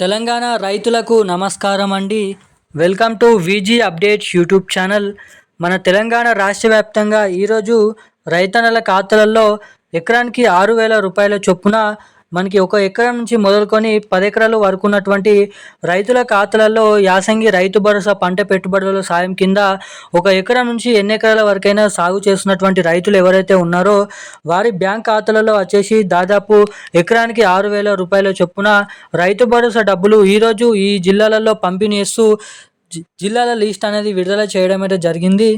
తెలంగాణ రైతులకు నమస్కారం అండి. Welcome to Viji updates YouTube channel. మన తెలంగాణ రాష్ట్ర వ్యాప్తంగా ఈరోజు రైతన్నల ఖాతాలలో ఎకరానికి ఆరు వేల రూపాయల చొప్పున మనకి ఒక ఎకరం నుంచి మొదలుకొని పది ఎకరాలు వరకు ఉన్నటువంటి రైతుల ఖాతాలలో యాసంగి రైతు భరోసా పంట పెట్టుబడుల సాయం కింద ఒక ఎకరం నుంచి ఎన్ని ఎకరాల వరకైనా సాగు చేస్తున్నటువంటి రైతులు ఎవరైతే ఉన్నారో వారి బ్యాంక్ ఖాతాలలో వచ్చేసి దాదాపు ఎకరానికి ఆరు వేల రూపాయల చొప్పున రైతు భరోసా డబ్బులు ఈరోజు ఈ జిల్లాలలో పంపిణీ చేస్తూ జిల్లాల లిస్ట్ అనేది విడుదల చేయడం అయితే జరిగింది.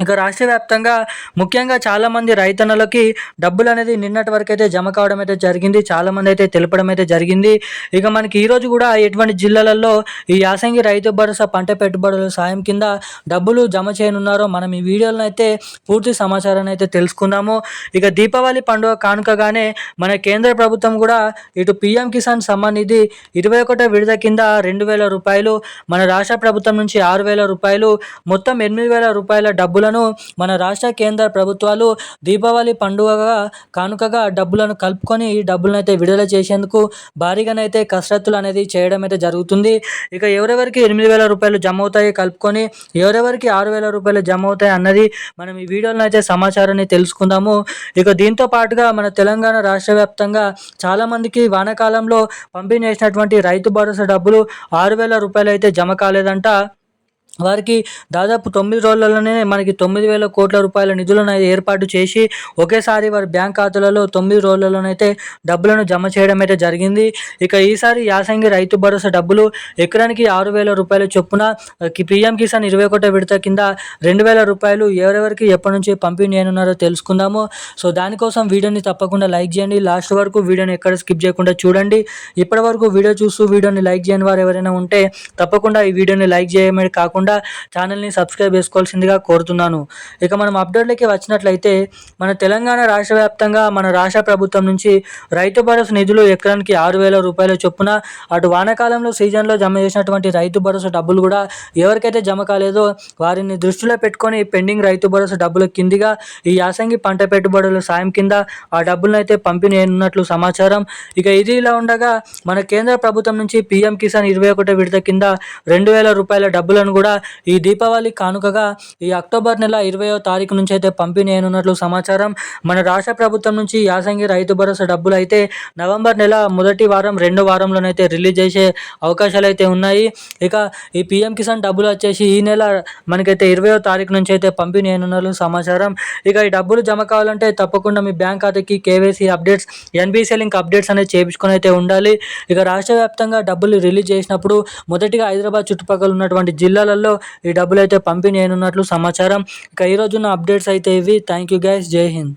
ఇక రాష్ట్ర వ్యాప్తంగా ముఖ్యంగా చాలామంది రైతన్నలకి డబ్బులు అనేది నిన్నటి వరకు అయితే జమ కావడం అయితే జరిగింది చాలామంది అయితే తెలపడం అయితే జరిగింది. ఇక మనకి ఈరోజు కూడా ఎటువంటి జిల్లాలలో ఈ యాసంగి రైతు భరోసా పంట పెట్టుబడుల సాయం కింద డబ్బులు జమ చేయనున్నారో మనం ఈ వీడియోలను అయితే పూర్తి సమాచారాన్ని అయితే తెలుసుకుందాము. ఇక దీపావళి పండుగ కానుకగానే మన కేంద్ర ప్రభుత్వం కూడా ఇటు పీఎం కిసాన్ సమ్మాన్ నిధి ఇరవై ఒకటో విడత కింద రెండు వేల రూపాయలు మన రాష్ట్ర ప్రభుత్వం నుంచి ఆరు వేల రూపాయలు మొత్తం ఎనిమిది వేల రూపాయల డబ్బులు డబ్బులను మన రాష్ట్ర కేంద్ర ప్రభుత్వాలు దీపావళి పండుగగా కానుకగా డబ్బులను కలుపుకొని ఈ డబ్బులను అయితే విడుదల చేసేందుకు భారీగానైతే కసరత్తులు అనేది చేయడం అయితే జరుగుతుంది. ఇక ఎవరెవరికి ఎనిమిది వేల రూపాయలు జమ అవుతాయి కలుపుకొని ఎవరెవరికి ఆరు వేల రూపాయలు జమ అవుతాయి అన్నది మనం ఈ వీడియోలో అయితే సమాచారాన్ని తెలుసుకుందాము. ఇక దీంతో పాటుగా మన తెలంగాణ రాష్ట్ర వ్యాప్తంగా చాలామందికి వానాకాలంలో పంపిణీ చేసినటువంటి రైతు భరోసా డబ్బులు ఆరు వేల రూపాయలు అయితే జమ కాలేదంట. వారికి దాదాపు తొమ్మిది రోజులలోనే మనకి తొమ్మిది వేల కోట్ల రూపాయల నిధులను ఏర్పాటు చేసి ఒకేసారి వారి బ్యాంక్ ఖాతాలలో తొమ్మిది రోజులలోనైతే డబ్బులను జమ చేయడం అయితే జరిగింది. ఇక ఈసారి యాసంగి రైతు భరోసా డబ్బులు ఎకరానికి ఆరు వేల రూపాయల చొప్పున పిఎం కిసాన్ ఇరవై ఒకటో విడత కింద రెండు వేల రూపాయలు ఎవరెవరికి ఎప్పటి నుంచి పంపిణీ అయినారో తెలుసుకుందాము. సో దానికోసం వీడియోని తప్పకుండా లైక్ చేయండి. లాస్ట్ వరకు వీడియోని ఎక్కడ స్కిప్ చేయకుండా చూడండి. ఇప్పటి వరకు వీడియో చూస్తూ వీడియోని లైక్ చేయని వారు ఎవరైనా ఉంటే తప్పకుండా ఈ వీడియోని లైక్ చేయడమే కాకుండా ఛానల్ని సబ్స్క్రైబ్ చేసుకోవాల్సిందిగా కోరుతున్నాను. ఇక మనం అప్డేట్లకి వచ్చినట్లయితే మన తెలంగాణ రాష్ట్ర వ్యాప్తంగా మన రాష్ట్ర ప్రభుత్వం నుంచి రైతు భరోసా నిధులు ఎకరానికి ఆరు వేల రూపాయల చొప్పున అటు వానాకాలంలో సీజన్లో జమ చేసినటువంటి రైతు భరోసా డబ్బులు కూడా ఎవరికైతే జమ కాలేదో వారిని దృష్టిలో పెట్టుకొని పెండింగ్ రైతు భరోసా డబ్బుల కిందిగా ఈ యాసంగి పంట పెట్టుబడుల సాయం కింద ఆ డబ్బులను అయితే పంపిణీ అయినట్లు సమాచారం. ఇక ఇది ఇలా ఉండగా మన కేంద్ర ప్రభుత్వం నుంచి పీఎం కిసాన్ ఇరవై ఒకటో విడత కింద రెండు వేల రూపాయల డబ్బులను కూడా ఈ దీపావళి కానుకగా ఈ అక్టోబర్ నెల ఇరవయో తారీఖు నుంచి అయితే పంపిణీ అయినట్లు సమాచారం. మన రాష్ట్ర ప్రభుత్వం నుంచి యాసంగి రైతు భరోసా డబ్బులు అయితే నవంబర్ నెల మొదటి వారం రెండో వారంలోనైతే రిలీజ్ చేసే అవకాశాలు అయితే ఉన్నాయి. ఇక ఈ పిఎం కిసాన్ డబ్బులు వచ్చేసి ఈ నెల మనకైతే ఇరవయో తారీఖు నుంచి అయితే పంపిణీ అయినట్లు సమాచారం. ఇక ఈ డబ్బులు జమ కావాలంటే తప్పకుండా మీ బ్యాంక్ ఖాతాకి KYC updates NBC link updates అనేది చేయించుకొని అయితే ఉండాలి. ఇక రాష్ట్ర వ్యాప్తంగా డబ్బులు రిలీజ్ చేసినప్పుడు మొదటిగా హైదరాబాద్ చుట్టుపక్కల ఉన్నటువంటి జిల్లాలలో ఈ డబ్బులు అయితే పంపిణీ అయినట్లు సమాచారం. ఇక ఈ అప్డేట్స్ అయితే ఇవి. థ్యాంక్ యూ గైస్ జై హింద్.